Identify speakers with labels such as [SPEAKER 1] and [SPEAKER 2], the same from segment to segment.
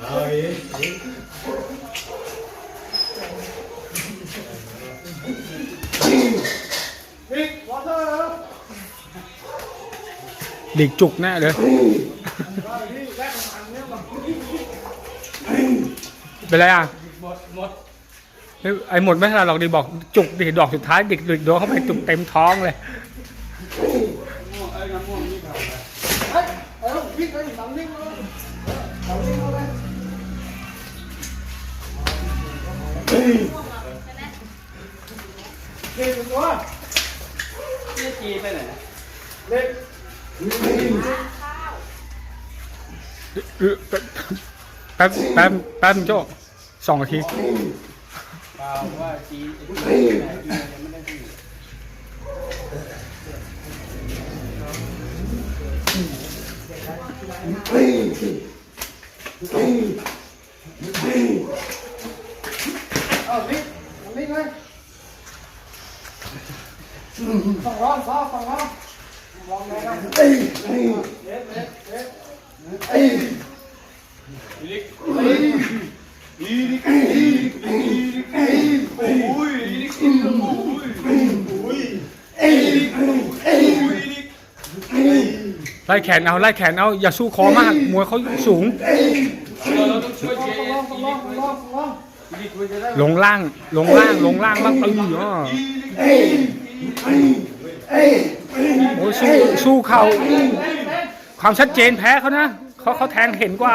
[SPEAKER 1] 나의 ดิกจุกแน่เลยเป็นไรอะไอ้หมดไม่เท่าหรอกดิบอกจุกดิดอกสุดท้ายดิดิกโดนเข้าไปจุกเต็มท้องเลย
[SPEAKER 2] นี่จีไปไหน
[SPEAKER 1] เออ แป๊บแป๊บแป๊บแป๊บโจ้สองนาที
[SPEAKER 2] เปล่าว่าจีไอ้จีไปไหนจียังไม่ได้ที่
[SPEAKER 3] เอาลิกลิกเลยฝั่งร้อนฟ้าฝั่งร้อน ไล่
[SPEAKER 1] แขนเอาไล่แขนเอาอย่าสู้คอมาก มวยเขาสูง ลงล่างลงล่างลงล่างบ้างตึงอ๋อ โอ้ยสู้สู้เข่าความชัดเจนแพ้เขานะเขาเขาแทงเห็นกว่า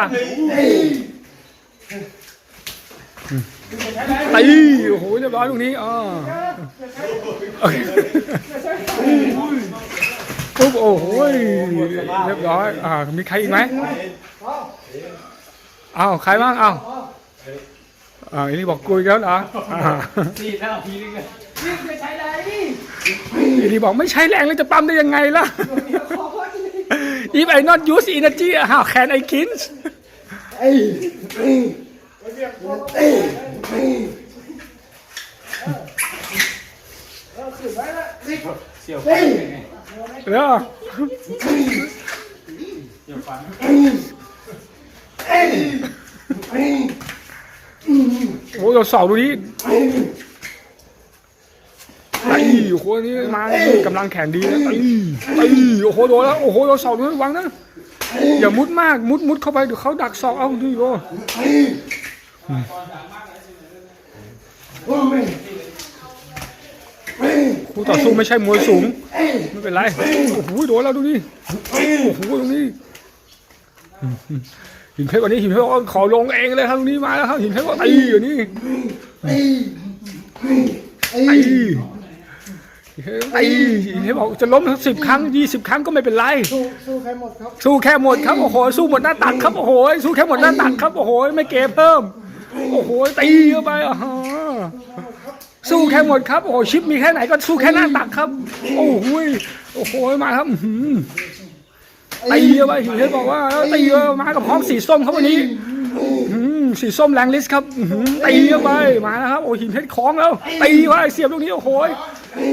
[SPEAKER 1] ตีโอ้โหเรียบร้อยตรงนี้อ๋อปุ๊บโอ้โหเรียบร้อยอ่ามีใครอีกไหมอ้าวใครบ้างอ้าวอ่าอันนี้บอกกุยแล้วเหรออ่า
[SPEAKER 2] จีเท่าทีนึงเลย
[SPEAKER 3] ลิกไม่ใช่ไร
[SPEAKER 1] อีลีบอกไม่ใช้แรงแล้วจะปั๊มได้ยังไงล่ะ If I not use energy how can I kin
[SPEAKER 2] เสี่ยวฟันยังไง
[SPEAKER 1] แล้ว
[SPEAKER 2] เสี่ยวฟัน
[SPEAKER 1] โอ้ยเราสอบดูนี้ โอ้โหนี่มากำลังแขนดีนะไอ้ไอ้โอ้โหโดนแล้วโอ้โหเราสอบดูระวังนะอย่ามุดมากมุดมุดเข้าไปเดี๋ยวเขาดักศอกเอาดูโอ้คู่ต่อสู้ไม่ใช่มวยสูงไม่เป็นไรโอ้โหโดนแล้วดูนี่โอ้โหตรงนี้หินเพชรวันนี้หินเพชรบอกว่าขอลงเองเลยครับตรงนี้มาแล้วครับหินเพชรว่าตีอยู่นี่ตี ตีหินเพชรบอกจะล้มสิบครั้งยี่สิบครั้งก็ไม่เป็นไร
[SPEAKER 3] สู้สู้ใครหมดครับ
[SPEAKER 1] สู้แค่หมดครับโอ้โหสู้หมดหน้าตักครับโอ้โหสู้แค่หมดหน้าตักครับโอ้โหไม่เกเพิ่ม โอ้โหตีเข้าไปอะฮะสู้แค่หมดครับโอ้โหชิปมีแค่ไหนก็สู้แค่หน้าตักครับ โอ้โหโอ้โหมาครับอื้อหือตีเข้าไปหินเพชรบอกว่าตีเข้ามากับพ้องสีส้มครับวันนี้อื้อหือสีส้มแรงลิสครับอื้อหือตีเข้าไปมาแล้วครับโอ้หินเพชรคล้องแล้วตีเข้าไปเสียบตรงนี้โอ้โห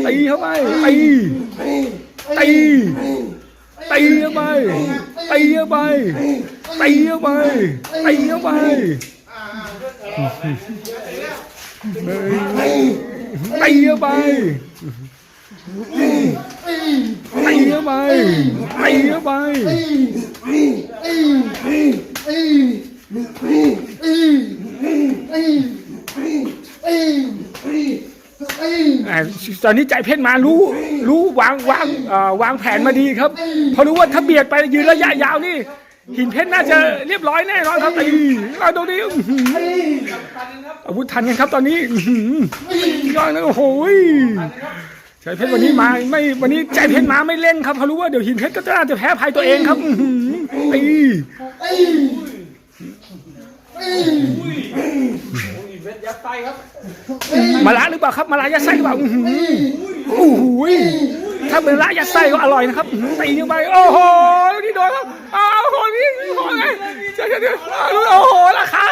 [SPEAKER 1] ตีเข้าไปตีตีตีเข้าไปตีเข้าไปตีเข้าไปตี อ่าตอนนี้ใจเพชรมารู้ รู้วางวางเอ่อวางแผนมาดีครับเพราะรู้ว่าถ้าเบียดไปยืนระยะยาวนี่ หินเพชรน่าจะเรียบร้อยแน่นอนครับตีเอาตรงนี้อื้อหืออาวุธทันกันครับตอนนี้อื้อหือยอดนะโอ้โหยใจเพชรวันนี้มาไม่วันนี้ใจเพชรมาไม่เล่นครับเพราะรู้ว่าเดี๋ยวหินเพชรก็น่าจะแพ้ภัยตัวเองครับอื้อหือตี
[SPEAKER 2] ยัดไส้ครับ
[SPEAKER 1] มาละหรือเปล่าครับมาละยัดไส้หรือเปล่าอื้อหือโอ้โหยถ้าเป็นละยัดไส้ก็อร่อยนะครับอื้อหือตีเข้าไปโอ้โหนี่โดนครับอ้าวโอ้โหนี่โอ้โหไงเดี๋ยวเดี๋ยวเดี๋ยวอ้าวโอ้โหราคา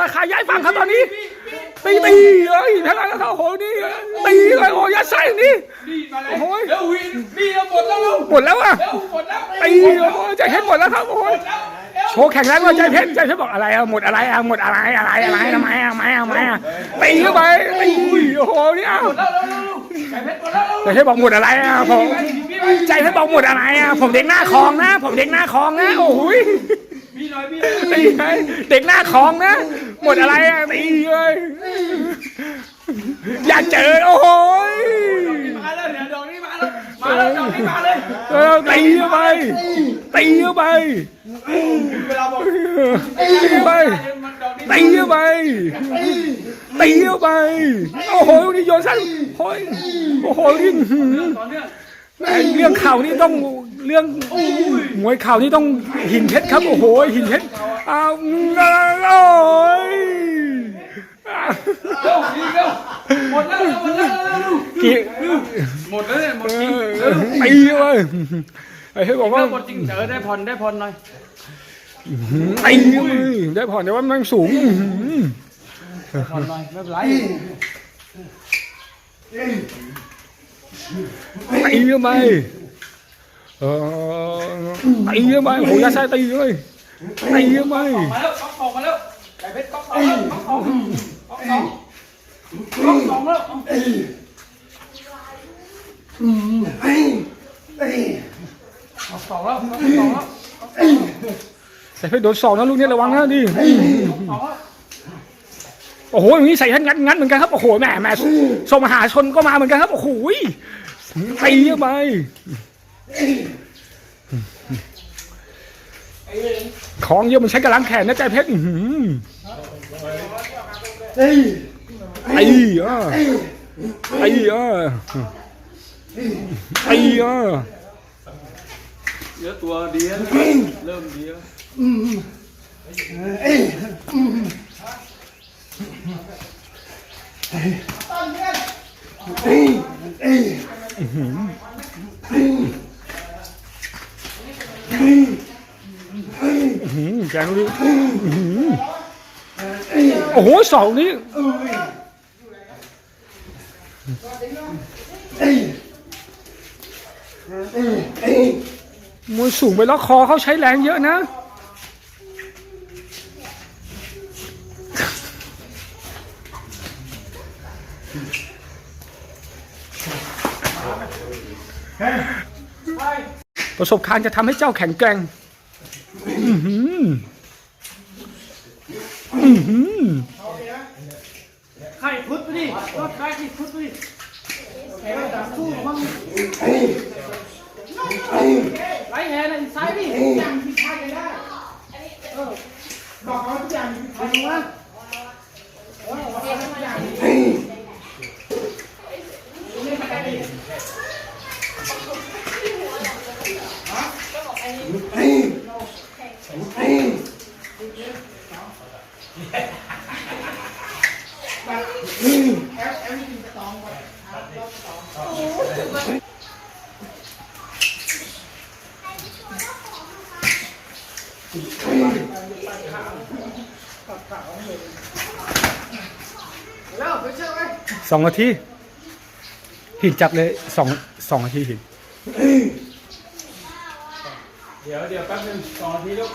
[SPEAKER 1] ราคาย้ายฝั่งครับตอนนี้ ตีตีเอ้ยเท่าไหร่แล้วครับโอ้โหนี่ตีเลยโอ้โหยัดไส้นี่
[SPEAKER 2] นี่มาเลย
[SPEAKER 1] โอ้ย
[SPEAKER 2] เร็ววินนี่เราหมดแล้วเร็ว
[SPEAKER 1] หมดแล้วอะ
[SPEAKER 2] เร็วหมดแล้ว
[SPEAKER 1] ตีโอ้โหใจเพชรหมดแล้วครับโอ้โห
[SPEAKER 2] แล้วเร็ว
[SPEAKER 1] โชว์แข่งแรงว่าใจเพชรใจเพชรบอกอะไรอะหมดอะไรอะหมดอะไรอะไรอะไรทำไมอะทำไมอะไมอะตีเข้าไปตีโอ้โหเนี่เอา
[SPEAKER 2] เพชรหมดแล้ว
[SPEAKER 1] ใจเพชรบอกหมดอะไรอะผมใจเพชรบอกหมดอะไรอะผมเด็กหน้าคลองนะ ผมเด็กหน้าคลองนะโอ้โหย
[SPEAKER 2] มีหน่อยมีหน่อย
[SPEAKER 1] ตีไงเด็กหน้าคลองนะ หมดอะไรอะตีเลยอยากเจอโอ้โหย
[SPEAKER 2] มาแล้วเดี๋ยวดอกนี้มาแล้วมาแล้วดอกนี้มาเลย
[SPEAKER 1] เออตีเข้าไปตีเข้าไป
[SPEAKER 2] เวลาบอก
[SPEAKER 1] ตีเข้าไป
[SPEAKER 2] มันดอกนี้
[SPEAKER 1] ตีเข้าไป ตีเข้าไป โอ้โหลูกนี่โยนสั้นโอ้ยโอ้โหนี่อื้อหือ
[SPEAKER 2] ต่อเนื่อง
[SPEAKER 1] ไอ้เรื่องเข่านี่ต้องเรื่องมวยเข่านี่ต้องหินเพชรครับโอ้โหหินเพชรอ้าวโอ้ย
[SPEAKER 2] เร็วอีกเร็วหมดแล้วหมดแล้วเร็วเร็ว
[SPEAKER 1] กี่
[SPEAKER 2] หมดแล้วเนี่ยหมด
[SPEAKER 1] เอ
[SPEAKER 2] จริง
[SPEAKER 1] อ
[SPEAKER 2] เร็ว
[SPEAKER 1] ตีเลย ไอ้เฮ้ยบอกว่า
[SPEAKER 2] หมดจริงเจอได้ผ่อนได้ผ่อนหน่อย
[SPEAKER 1] ตีเลยได้ผ่อนแต่ว่ามันสูงอื้อหือ
[SPEAKER 2] ผ่อนหน่อยไม่เป็นไร
[SPEAKER 1] ตีเข้าไปเออตีเข้าไปโอ้โหยัดไส้ตีเลยตีเข้าไป
[SPEAKER 2] มาแล้วก๊อกสองมาแล้วไก่เพชรก๊อกสองแล้วก๊อกสองก๊อกสองก๊อกสองแล้ว ก๊อกสองแล้วก๊อกสองแล้ว
[SPEAKER 1] แต่เฮ้โดนสองนะลูกนี้ระวังนะดิ
[SPEAKER 2] สองแล้ว
[SPEAKER 1] โอ้โหอย่างนี้ใส่ทันงัดงัดเหมือนกันครับโอ้โหแหมแหมส่งมหาชนก็มาเหมือนกันครับโอ้โหตีเข้าไปของเยอะมันใช้กำลังแขนนะใจเพชรอื้อหือตีอะตีอะตีอะ
[SPEAKER 2] เยอะตัวดีแล้วเริ่มดีแล้ว
[SPEAKER 1] อื้อหือแกงดูดิอื้อหือโอ้โหสองนี้ มวยสูงไปแล้วคอเขาใช้แรงเยอะนะ ประสบการณ์จะทำให้เจ้าแข็งแกร่งอื้อหืออื้อหือ
[SPEAKER 2] ไข่พุทธไปดิรถไข่ที่พุทธไปดิไล่แห่เลยซ้ายดิ
[SPEAKER 3] บอกเขาทุกอย่างมีใครรู้ว่า
[SPEAKER 1] สองนาทีหินจับเลยสองสองนาทีหิน
[SPEAKER 2] เดี๋ยวเดี๋ยวแป๊บนึงสองนาทีลูก